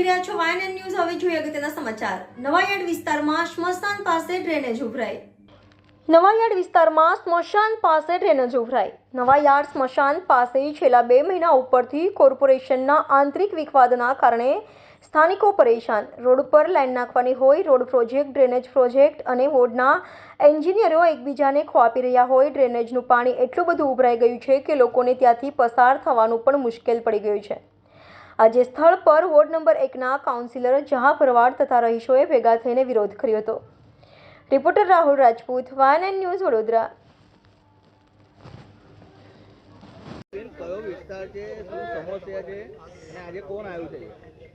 જોઈ રહ્યા છો વાયન ન્યૂઝ હવે જોઈએ અગત્યના સમાચાર. નવાયાર્ડ વિસ્તારમાં સ્મશાન પાસે ડ્રેનેજ ઉભરાઈ. નવાયાર્ડ વિસ્તારમાં સ્મશાન પાસે ડ્રેનેજ ઉભરાઈ. નવાયાર્ડ સ્મશાન પાસે છેલ્લા બે મહિના ઉપરથી કોર્પોરેશનના આંતરિક વિખવાદના કારણે સ્થાનિકો પરેશાન. રોડ પર લાઈન નાખવાની હોય, રોડ પ્રોજેક્ટ, ડ્રેનેજ પ્રોજેક્ટ અને વોર્ડના એન્જિનિયરો એકબીજાને ખોવાપી રહ્યા હોય, ડ્રેનેજનું પાણી એટલું બધું ઉભરાઈ ગયું છે કે લોકોને ત્યાંથી પસાર થવાનું પણ મુશ્કેલ પડી ગયું છે. આજે સ્થળ પર વોર્ડ નંબર એકના કાઉન્સિલર જહા ભરવાડ તથા રહીશોએ ભેગા થઈને વિરોધ કર્યો હતો. Reporter Rahul Rajput, વાયન news Vadodara.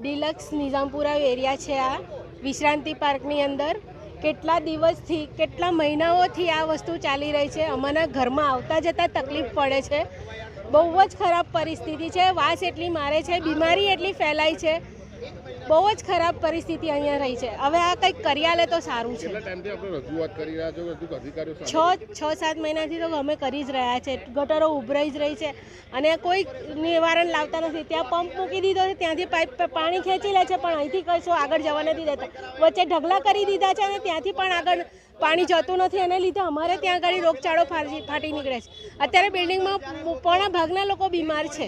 Deluxe Nizampura area છે આ. વિશ્રાંતિ પાર્કની અંદર કેટલા દિવસથી, કેટલા મહિનાઓથી આ વસ્તુ ચાલી રહી છે? અમારા ઘરમાં આવતા જતાં તકલીફ પડે છે. બહુ જ ખરાબ પરિસ્થિતિ છે વાસ એટલી મારે છે બીમારી એટલી ફેલાય છે. બહુ જ ખરાબ પરિસ્થિતિ અહીંયા રહી છે. હવે આ કંઈક કરી આલે તો સારું છે. કેટલા ટાઈમથી આપણે રજૂઆત કરી રહ્યા છો? છ છ સાત મહિનાથી તો અમે કરી જ રહ્યા છે. ગટરો ઉભરાઈ જ રહી છે. અને કોઈ નિવારણ લાવતા નથી. ત્યાં પંપ મૂકી દીધો છે. ત્યાંથી પાઇપ પાણી ખેંચી લે છે પણ અહીંથી કશું આગળ જવા નથી દેતા. વચ્ચે ઢગલા કરી દીધા છે અને ત્યાંથી પણ આગળ પાણી જતું નથી. એને લીધે અમારે ત્યાં આગળ રોગચાળો ફાટી ફાટી નીકળે છે. અત્યારે બિલ્ડિંગમાં પોણા ભાગના લોકો બીમાર છે.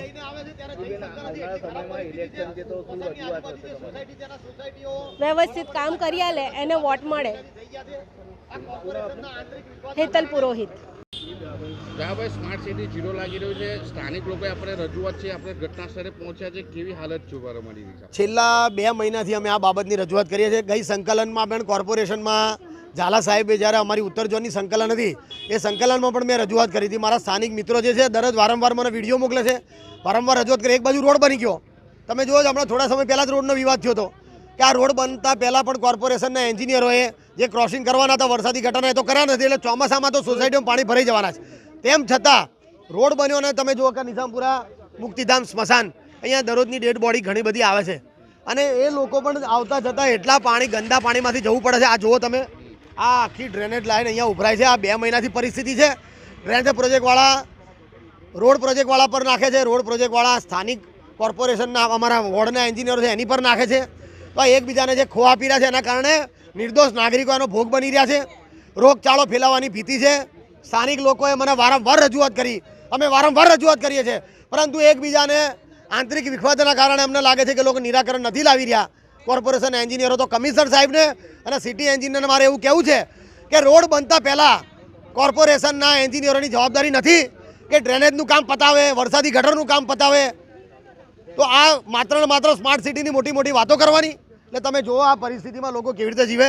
વ્યવસ્થિત કામ કરી આલે એને વોટ મળે. હેતલ પુરોહિત. ભાઈ સ્માર્ટ સિટી જીરો લાગી રહ્યું છે. સ્થાનિક લોકોએ આપણે રજૂઆત છે આપણે ઘટના સ્થળે પહોંચ્યા છે. કેવી હાલત જોવા મળી રહી છેલ્લા બે મહિનાથી અમે આ બાબતની રજૂઆત કરીએ છીએ. ગઈ સંકલનમાં પણ કોર્પોરેશનમાં ઝાલા સાહેબે જ્યારે અમારી ઉત્તર ઝોનની સંકલન હતી એ સંકલનમાં પણ મેં રજૂઆત કરી હતી. મારા સ્થાનિક મિત્રો જે છે દરરોજ વારંવાર મને વીડિયો મોકલે છે. વારંવાર રજૂઆત કરી. એક બાજુ રોડ બની ગયો. તમે જુઓ છો હમણાં થોડા સમય પહેલાં જ રોડનો વિવાદ થયો હતો કે આ રોડ બનતા પહેલાં પણ કોર્પોરેશનના એન્જિનિયરોએ જે ક્રોસિંગ કરવાના હતા, વરસાદી ઘટના તો કર્યા નથી, એટલે ચોમાસામાં તો સોસાયટીમાં પાણી ભરાઈ જવાના છે. તેમ છતાં, રોડ બન્યો અને તમે જુઓ કે નિઝામપુરા, મુક્તિધામ, સ્મશાન, અહીંયા દરરોજની ડેડ બોડી ઘણી બધી આવે છે. અને એ લોકો પણ આવતા જતાં એટલા પાણી, ગંદા પાણીમાંથી જવું પડે છે. આ જુઓ તમે, આ આખી ડ્રેનેજ લાઈન અહીંયા ઉભરાય છે. આ બે મહિનાથી પરિસ્થિતિ છે. ડ્રેનેજ પ્રોજેક્ટવાળા રોડ પ્રોજેક્ટવાળા પર નાખે છે. રોડ પ્રોજેક્ટવાળા સ્થાનિક કોર્પોરેશનના અમારા વોર્ડના એન્જિનિયરો છે, એની પર નાખે છે. તો એકબીજાને જે ખોવા પી છે, એના કારણે નિર્દોષ નાગરિકો એનો ભોગ બની રહ્યા છે. રોગચાળો ફેલાવાની ભીતિ છે. સ્થાનિક લોકોએ મને વારંવાર રજૂઆત કરી. અમે વારંવાર રજૂઆત કરીએ છીએ. પરંતુ એકબીજાને આંતરિક વિખવાદના કારણે અમને લાગે છે કે લોકો નિરાકરણ નથી લાવી રહ્યા. કોર્પોરેશન એન્જિનિયરો તો કમિશનર સાહેબને અને સિટી એન્જિનિયરને મારે એવું કહેવું છે કે રોડ બનતા પહેલાં કોર્પોરેશનના એન્જિનિયરોની જવાબદારી નથી કે ડ્રેનેજનું કામ પતાવે, વરસાદી ગટરનું કામ પતાવે. તો આ માત્ર ને માત્ર સ્માર્ટ સિટીની મોટી મોટી વાતો કરવાની. એટલે તમે જુઓ આ પરિસ્થિતિમાં લોકો કેવી રીતે જીવે.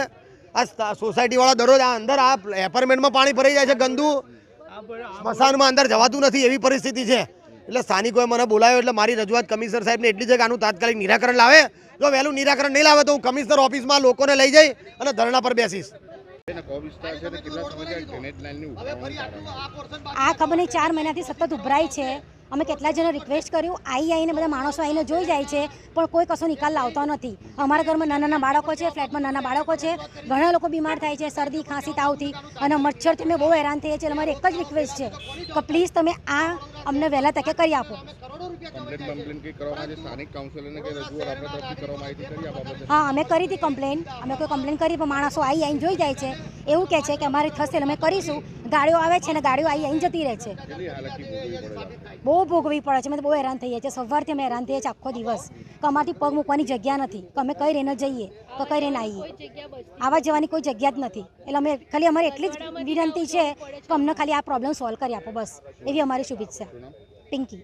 આ સોસાયટીવાળા દરરોજ આ અંદર આ એપાર્ટમેન્ટમાં પાણી ભરાઈ જાય છે ગંદુ. સ્મશાનમાં અંદર જવાતું નથી એવી પરિસ્થિતિ છે. એટલે સ્થાનિકોએ મને બોલાવ્યો એટલે મારી રજૂઆત કમિશનર સાહેબને એટલી છે કે આનું તાત્કાલિક નિરાકરણ લાવે. જો વહેલું નિરાકરણ નહીં લાવે તો હું કમિશનર ઓફિસમાં લોકોને લઈ જઈ અને ધરણા પર બેસીશ. આ નહીં ચાર મહિનાથી સતત ઉભરાય છે. અમે કેટલા જણા રિક્વેસ્ટ કર્યું આવી આવીને બધા માણસો આવીને જોઈ જાય છે પણ કોઈ કશો નિકાલ લાવતો નથી. અમારા ઘરમાં નાના નાના બાળકો છે ફ્લેટમાં નાના બાળકો છે. ઘણા લોકો બીમાર થાય છે શરદી ખાંસી તાવથી અને મચ્છરથી અમે બહુ હેરાન થઈએ છીએ. અમારી એક જ રિક્વેસ્ટ છે કે પ્લીઝ તમે આ અમને વહેલા તકે કરી આપો. હા અમે કરી હતી કમ્પ્લેન. અમે કોઈ કમ્પ્લેન કરી પણ માણસો આવી આવીને જોઈ જાય છે. એવું કહે છે કે અમારે થશે એટલે અમે કરીશું. ગાડીઓ આવે છે અને ગાડીઓ આવી આવીને જતી રહે છે. કેટલી ભોગવવી પડે છે? બહુ ભોગવી પડે છે. અમે બહુ હેરાન થઈએ છીએ સવારથી અમે હેરાન થઈએ છીએ આખો દિવસ. કે અમારથી પગ મૂકવાની જગ્યા નથી. કે અમે કઈ રહીને જઈએ તો કઈ રહીને આવીએ. આવા જવાની કોઈ જગ્યા જ નથી. એટલે અમે ખાલી અમારી એટલી જ વિનંતી છે કે અમને ખાલી આ પ્રોબ્લેમ સોલ્વ કરી આપો બસ. એવી અમારી શુભેચ્છા. પિંકી.